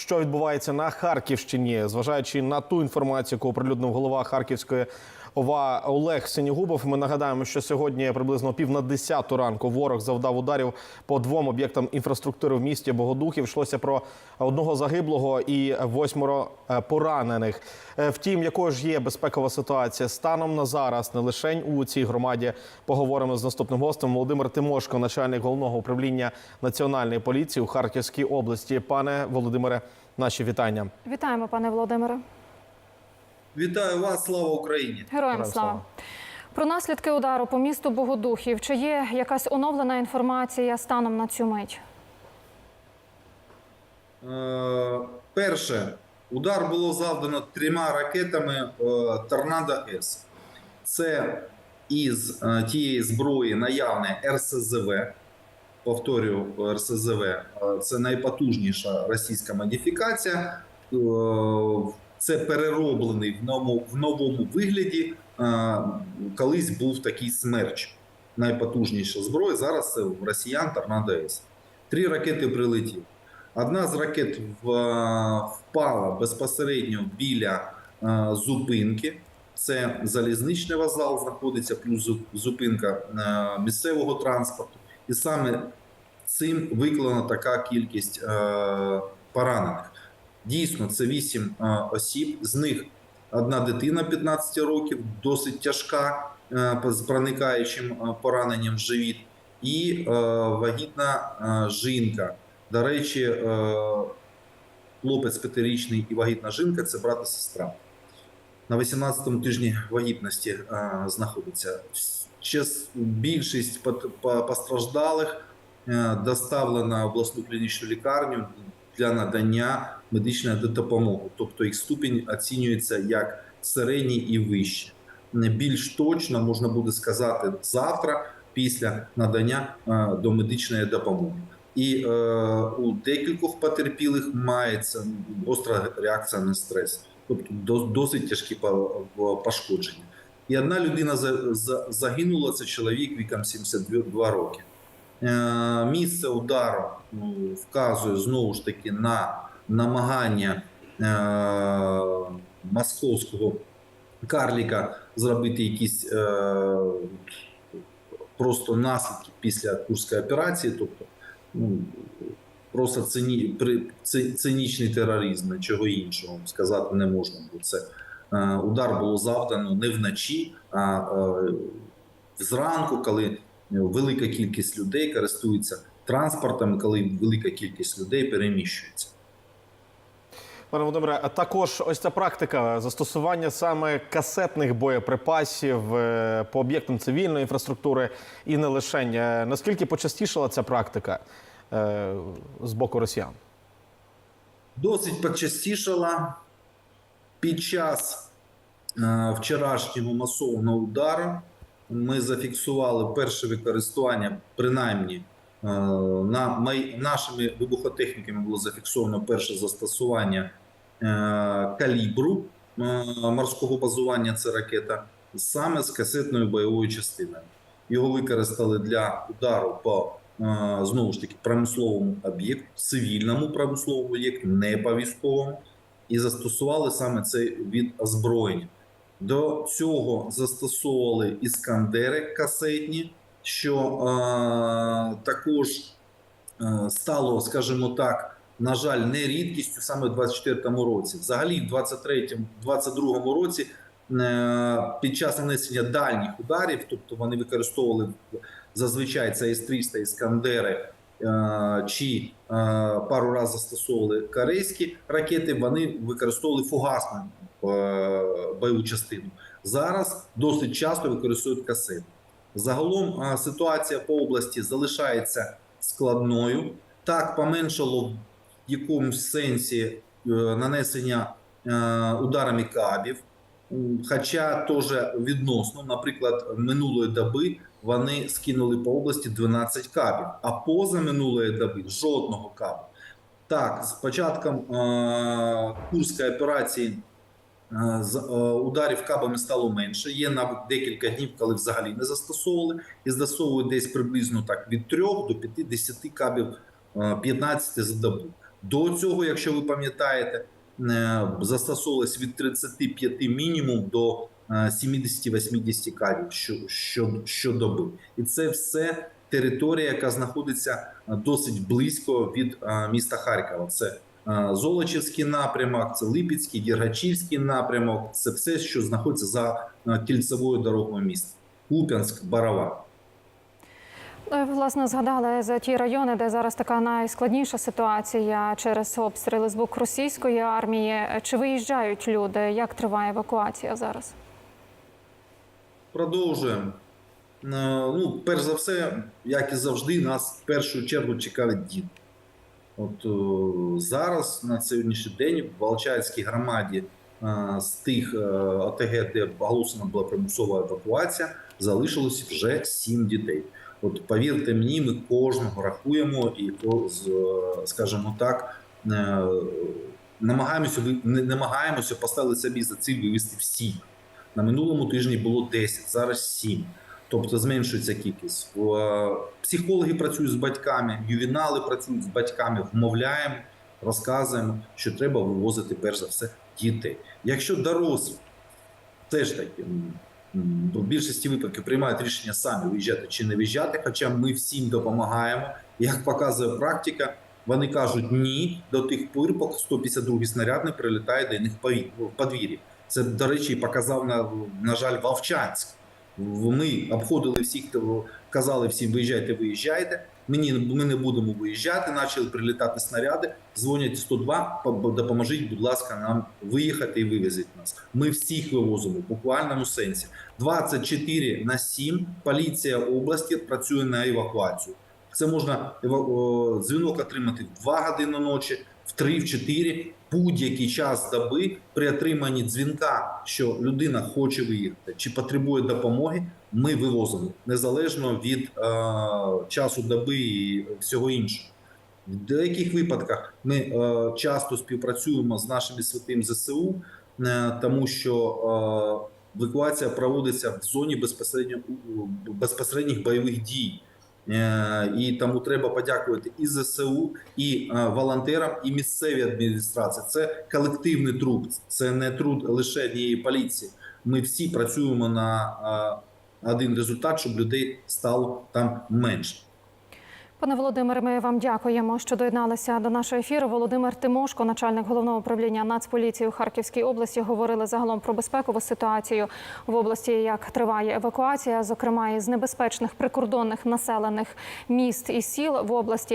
що відбувається на Харківщині, зважаючи на ту інформацію, яку оприлюднив голова Харківської ОВА Олег Синігубов. Ми нагадаємо, що сьогодні приблизно пів на десяту ранку ворог завдав ударів по двом об'єктам інфраструктури в місті Богодухів. Йшлося про одного загиблого і восьмеро е, поранених. Е, Втім, якою ж є безпекова ситуація станом на зараз, не лише у цій громаді. Поговоримо з наступним гостем Володимир Тимошко, начальник головного управління національної поліції у Харківській області. Пане Володимире, наші вітання. Вітаємо, пане Володимире. Вітаю вас, слава Україні! Героям слава. Про наслідки удару по місту Богодухів. Чи є якась оновлена інформація станом на цю мить? Е, перше, удар було завдано трьома ракетами е, Торнадо С. Це із е, тієї зброї наявне РСЗВ. Повторюю, РСЗВ е, це найпотужніша російська модифікація. Е, Це перероблений в новому, в новому вигляді. Колись був такий смерч. Найпотужніша зброя. Зараз це росіян Торнадо С. Три ракети прилетіли. Одна з ракет впала безпосередньо біля зупинки. Це залізничний вокзал знаходиться, плюс зупинка місцевого транспорту. І саме цим викликана така кількість поранених. Дійсно, це 8 е, осіб. З них одна дитина 15 років, досить тяжка е, з проникаючим е, пораненням в живіт, і вагітна жінка. До речі, хлопець п'ятирічний і вагітна жінка це брат і сестра. На 18-му тижні вагітності знаходиться. Більшість по- постраждалих доставлена в обласну клінічну лікарню для надання медичної допомоги. Тобто їх ступінь оцінюється як середній і вище. Не Більш точно можна буде сказати завтра після надання е, до медичної допомоги. І е, у декількох потерпілих мається гостра реакція на стрес, тобто досить тяжкі по- по- пошкодження. І одна людина за- за- загинула, це чоловік віком 72 роки. Е, Місце удару вказує знову ж таки на намагання е, московського карліка зробити якісь е, просто наслідки після Курської операції, тобто ну, просто цинічний тероризм, чого іншого сказати не можна. Бо це удар було завдано не вночі, а зранку, коли велика кількість людей користується транспортом, коли велика кількість людей переміщується. Пане Володимире, а також ось ця практика застосування саме касетних боєприпасів е, по об'єктам цивільної інфраструктури і не лише. Е, Наскільки почастішала ця практика е, з боку росіян? Досить почастішала під час вчорашнього масованого удару. Ми зафіксували перше використання, принаймні е, на май- нашими вибухотехніками було зафіксовано перше застосування е, калібру е, морського базування. Це ракета саме з касетною бойовою частиною. Його використали для удару по знову ж таки промисловому об'єкту, цивільному промисловому об'єкту, не по військовому, і застосували саме цей від озброєння. До цього застосовували іскандери касетні, що е, також е, стало, скажімо так, на жаль, не рідкістю саме в 24-му році. Взагалі, в 23-му, 22-му році е, під час нанесення дальніх ударів, тобто вони використовували зазвичай це С-300, іскандери чи е, пару разів застосовували корейські ракети, вони використовували фугасну е, бойову частину. Зараз досить часто використовують касети. Загалом е, ситуація по області залишається складною. Так, поменшало в якомусь сенсі е, нанесення е, ударами кабів. Хоча теж відносно, наприклад, минулої доби вони скинули по області 12 кабів, а поза минулої доби жодного кабу. Так, з початком е- Курської операції е, з е, ударів кабами стало менше. Є навіть декілька днів, коли взагалі не застосовували, і застосовують десь приблизно так від 3 до 5-10 кабів, е, 15 за добу. До цього, якщо ви пам'ятаєте, е, застосовувалось від 35 мінімум до 70-80 кадів що, що, щодоби. І це все територія, яка знаходиться е, досить близько від е, міста Харкова. Це е, Золочівський напрямок, це Липецький, Дергачівський напрямок. Це все, що знаходиться за е, кільцевою дорогою міста. Куп'янськ, Барава. Е, Власне, згадали за ті райони, де зараз така найскладніша ситуація через обстріли з боку російської армії. Е, Чи виїжджають люди? Як триває евакуація зараз? Продовжуємо. Е, Ну, перш за все, як і завжди, нас в першу чергу чекають діти. От е, зараз, на сьогоднішній день, в Волчанській громаді е, з тих ОТГ, де оголошена була примусова евакуація, залишилось вже сім дітей. От повірте мені, ми кожного рахуємо і, скажімо так, намагаємося, намагаємося поставити собі за ціль вивести всіх. На минулому тижні було 10, зараз 7. Тобто зменшується кількість. Е, Психологи працюють з батьками, ювінали працюють з батьками, вмовляємо, розказуємо, що треба вивозити перш за все дітей. Якщо дорослі все ж таки в більшості випадків приймають рішення самі виїжджати чи не виїжджати, хоча ми всім допомагаємо. Як показує практика, вони кажуть ні до тих пір, поки 152 снаряд не прилітає до них в подвір'ї. Це, до речі, показав на, на жаль, Вовчанськ. Ми обходили всіх, хто казали всім виїжджайте, виїжджайте. Мені ми не будемо виїжджати. Почали прилітати снаряди. Дзвонять 102, допоможіть, будь ласка, нам виїхати і вивезіть нас. Ми всіх вивозимо в буквальному сенсі. 24 на 7 поліція області працює на евакуацію. Це можна дзвінок отримати в 2 години ночі, в 3, в 4, будь-який час доби при отриманні дзвінка, що людина хоче виїхати чи потребує допомоги. Ми вивозимо незалежно від е, часу доби і всього іншого. В деяких випадках ми е, часто співпрацюємо з нашими святим ЗСУ, е, тому що е, евакуація проводиться в зоні безпосередньо безпосередніх бойових дій. Е, І тому треба подякувати і ЗСУ, і е, волонтерам, і місцевій адміністрації. Це колективний труд, це не труд лише однієї поліції. Ми всі працюємо на е, один результат, щоб людей стало там менше. Пане Володимире, ми вам дякуємо, що доєдналися до нашого ефіру. Володимир Тимошко, начальник головного управління Нацполіції у Харківській області, говорили загалом про безпекову ситуацію в області, як триває евакуація, зокрема із небезпечних прикордонних населених міст і сіл в області.